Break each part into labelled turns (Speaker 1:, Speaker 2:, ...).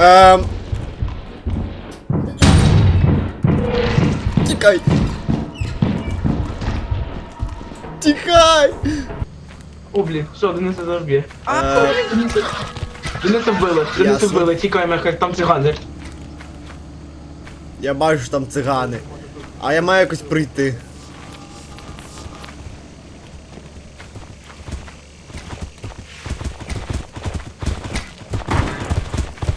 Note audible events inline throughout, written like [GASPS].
Speaker 1: Ем... Тікай! Тікай!
Speaker 2: О, блін, що, Дениса зараз б'є.
Speaker 1: Е,
Speaker 2: Дениса вбили, Дениса
Speaker 1: Ясно.
Speaker 2: вбили, тікаємо, там цигани.
Speaker 1: я бачу, що там цигани. А я маю якось прийти.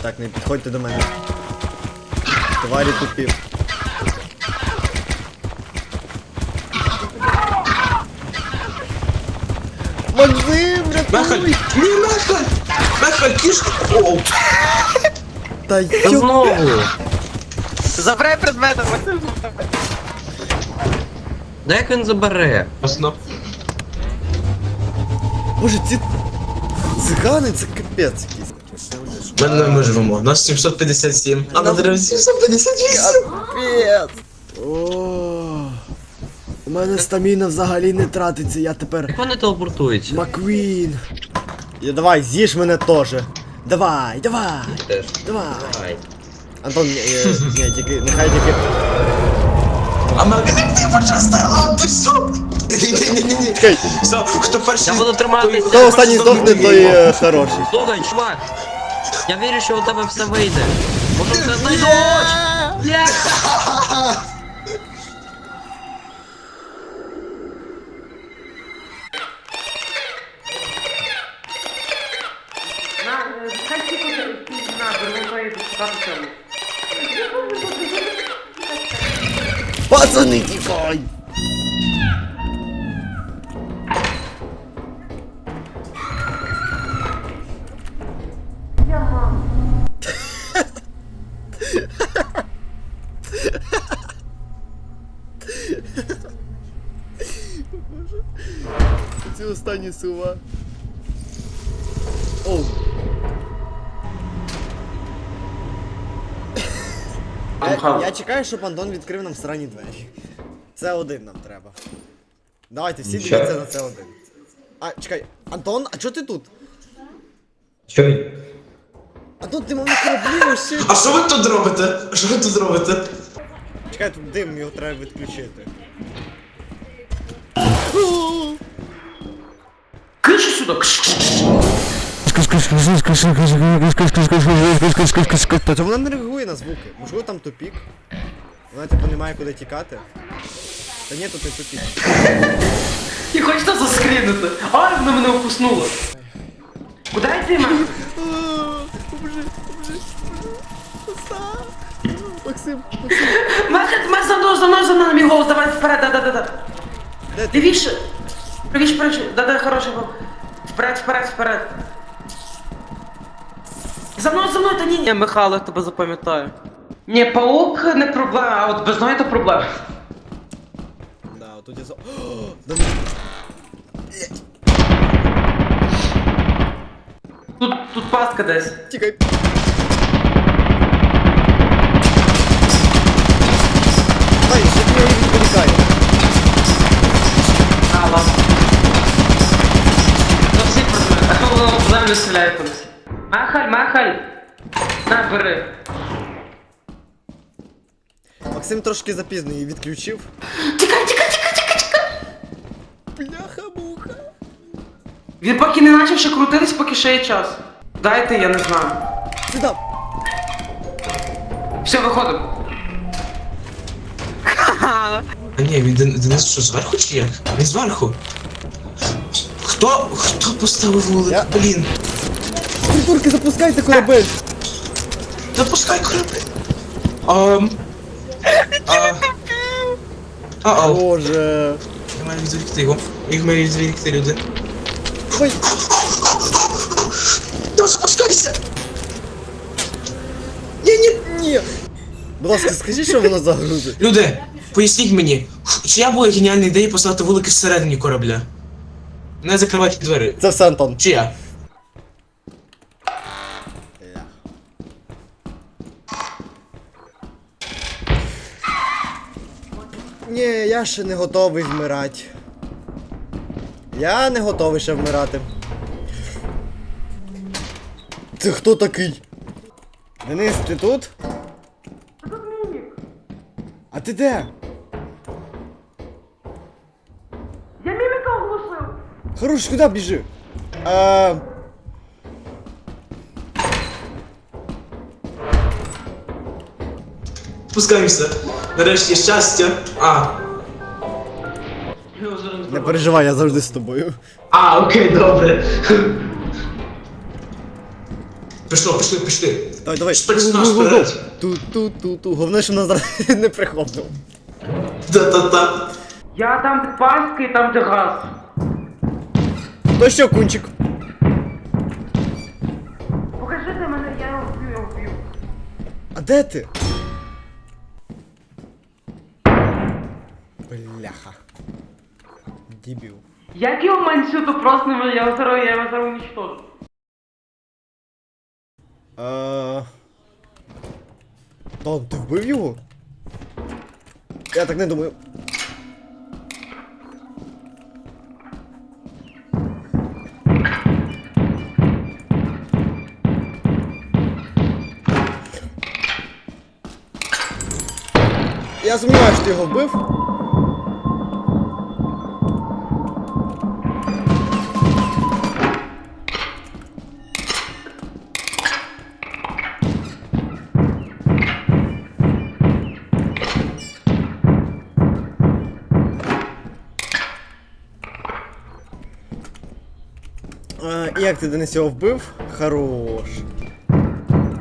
Speaker 1: Так, не підходьте до мене. Тварі тупі. Максим, рятуй!
Speaker 2: Ні, Мехаль! Мехаль, кішка! О,
Speaker 1: Та йо...
Speaker 2: знову!
Speaker 3: Забирай предмети, Максим.
Speaker 4: Да як він забере?
Speaker 2: Ясно.
Speaker 1: Боже, ці цигани це капець.
Speaker 2: Ми не ми живемо. У нас 757, а на дереві 758.
Speaker 1: Капець! О, У мене стаміна взагалі не тратиться, я тепер
Speaker 4: Як вони телепортуються?
Speaker 1: Маквін. Я, давай, з'їж мене теж. Давай, давай,
Speaker 4: Теж.
Speaker 1: давай.
Speaker 4: Давай.
Speaker 1: Антон, ні, е, ні, тільки, нехай тільки.
Speaker 2: А ми ти почасти, а ти що? Ні-ні-ні-ні.
Speaker 1: Чекай,
Speaker 2: Все, хто перший...
Speaker 4: Я буду триматися.
Speaker 1: хто останній здохне, той е, хороший.
Speaker 4: Слухай, чувак! Я вірю, що у тебе все вийде. Може все знайдеш! Є!
Speaker 1: Пацани, останні слова. Оу. Я, я чекаю, щоб Антон відкрив нам срані двері. Це один нам треба. Давайте всі
Speaker 4: Що?
Speaker 1: дивіться на це один. А, чекай, Антон, а чого ти тут?
Speaker 4: Що він?
Speaker 1: Антон, ти мав на кораблі ось
Speaker 2: А що ви тут робите? Що ви тут робите?
Speaker 1: Чекай, тут дим, його треба відключити.
Speaker 2: Киш сюди!
Speaker 1: Тобто вона не реагує на звуки. Можливо там тупік. Вона типу не має куди тікати. Та ні, тут не тупік.
Speaker 5: І хочете заскрінити? А, вона мене укуснула. Куди йти, Макс?
Speaker 1: Максим,
Speaker 5: Макс, Макс, за мною, за мною, за мною, мій голос, давай вперед, да-да-да. Лівіше. Правіше, правіше, да-да, хороший був. Вперед, вперед, вперед. За мною, за мною, та ні, ні, Михайло, я тебе запам'ятаю. Ні, паук не проблема, а от без ноги то проблема.
Speaker 1: Да, отут я за. О, да ну.
Speaker 5: Тут, тут пастка десь.
Speaker 1: Тікай. Ай, що ти її відволікає?
Speaker 5: А, ладно. Ну всі предмети, а воно стріляє колись. Махаль, махаль. На, бери.
Speaker 1: Максим трошки запізно її відключив.
Speaker 5: Тікай, тікай, тікай, тікай, тікай.
Speaker 1: Бляха-муха.
Speaker 5: Він поки не почав ще крутитись, поки ще є час. Дайте, я не знаю.
Speaker 1: Сюди.
Speaker 5: Все, виходимо.
Speaker 2: А ні, він Ден- Денис що, зверху чи як? Він зверху. Хто? Хто поставив вулик?
Speaker 1: Я-
Speaker 2: Блін.
Speaker 1: Придурки, запускайте корабель.
Speaker 2: Запускай корабль. Ам. А. А-ау.
Speaker 1: Боже.
Speaker 2: Я маю відволікти його. Їх маю відволікти люди.
Speaker 1: Ой,
Speaker 2: Ну, спускайся! Ні, ні.
Speaker 1: ні. Будь ласка, скажіть, що воно загрузить.
Speaker 2: Люди, поясніть мені, чия була геніальна ідея поставити вулики всередині корабля? Не закривати двері.
Speaker 1: Це все Антон.
Speaker 2: Чия?
Speaker 1: Ні, я ще не готовий вмирати. Я не готовий ще вмирати. Це хто такий? Денис, ти тут? А ти де?
Speaker 5: Я міміка оглушив.
Speaker 1: Хорош, куди біжи? А...
Speaker 2: Спускаємося. Нарешті щастя. А.
Speaker 1: Не переживай, я завжди з тобою.
Speaker 2: А, окей, добре. Пішло, пішли, пішли.
Speaker 1: Давай, давай.
Speaker 2: Спецназ вперед.
Speaker 1: Ту-ту-ту-ту. Головне, що нас зараз [LAUGHS] не прихлопнув.
Speaker 2: Та-та-та.
Speaker 5: Я там де пастка і там де газ.
Speaker 1: То що, кунчик?
Speaker 5: Покажите мене, я його вб'ю, я його вб'ю.
Speaker 1: А де ти? Бляха. Дебіл.
Speaker 5: Як його мансюту просто я його зараз, я його зараз уничтожу.
Speaker 1: А... Тон, ти вбив його? Я так не думаю. Я сумніваюся, що ти його вбив. Як ти Денис його вбив? Хорош.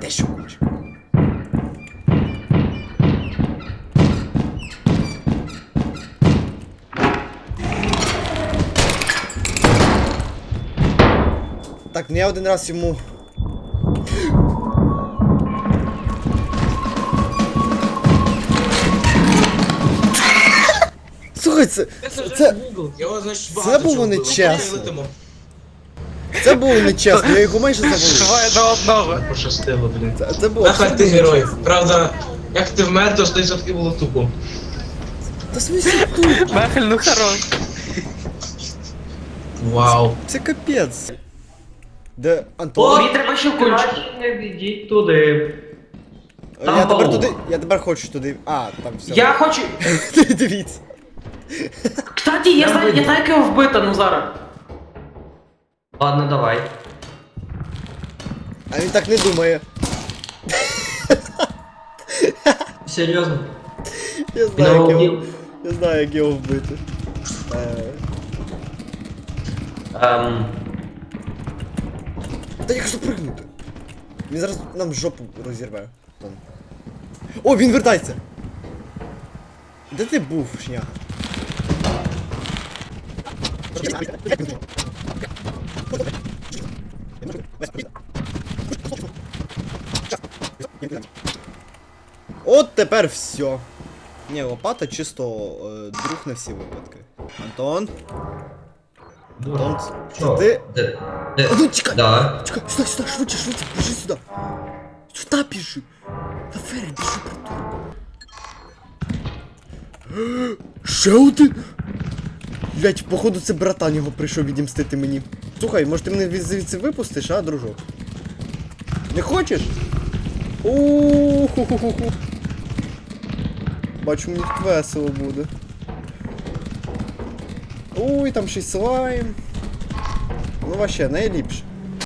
Speaker 1: Де що кунчик? Так, ну я один раз йому. Слухай, це, це,
Speaker 2: значить,
Speaker 1: Це
Speaker 2: багато
Speaker 1: було
Speaker 2: чого
Speaker 1: нечесно. Це було нечесно, я його майже завалив.
Speaker 3: Двоє до одного.
Speaker 2: Пощастило, блін.
Speaker 1: Це, це було.
Speaker 2: Нахай ти
Speaker 1: абсолютно
Speaker 2: герой.
Speaker 1: нечесно.
Speaker 2: Правда, як ти вмер, то 100% було тупо.
Speaker 1: Та смысле тут?
Speaker 3: Мехель, ну хорош.
Speaker 2: Вау.
Speaker 1: Це капець. Де Антон?
Speaker 5: Мені треба ще кончик.
Speaker 4: Краще не йдіть туди.
Speaker 1: я тепер туди. Я тепер хочу туди. А, там все.
Speaker 5: Я хочу. [LAUGHS]
Speaker 1: Дивіться.
Speaker 5: Кстати, я знаю, я знаю, як його вбити, ну зараз.
Speaker 4: Ладно, давай.
Speaker 1: А він так не думає.
Speaker 4: Серйозно.
Speaker 1: Я
Speaker 4: Він
Speaker 1: знаю,
Speaker 4: його
Speaker 1: як його.
Speaker 4: вбив.
Speaker 1: Я знаю, як його вбити. Е,
Speaker 4: Ем,
Speaker 1: Та як запригнути? Він зараз нам жопу розірве. Антон. О, він вертається! Де ти був, шняга? От тепер все. Ні, лопата чисто е, друг на всі випадки. Антон? Антон, це
Speaker 4: що?
Speaker 1: ти?
Speaker 4: Де? Де?
Speaker 1: А ну чекай!
Speaker 4: Да.
Speaker 1: Чекай, сюда, сюда, швидше, швидше, біжи сюди. Сюди біжи. На фері, біжи, придурок. [GASPS] Ще один? Блять, походу це братан його прийшов відімстити мені. Слухай, може ти мене від- звідси випустиш, а, дружок? Не хочеш? Ууу-ху-ху-ху-ху. Бачу, мені весело буде. Ой, там ще й слайм. Ну вообще, найліпше.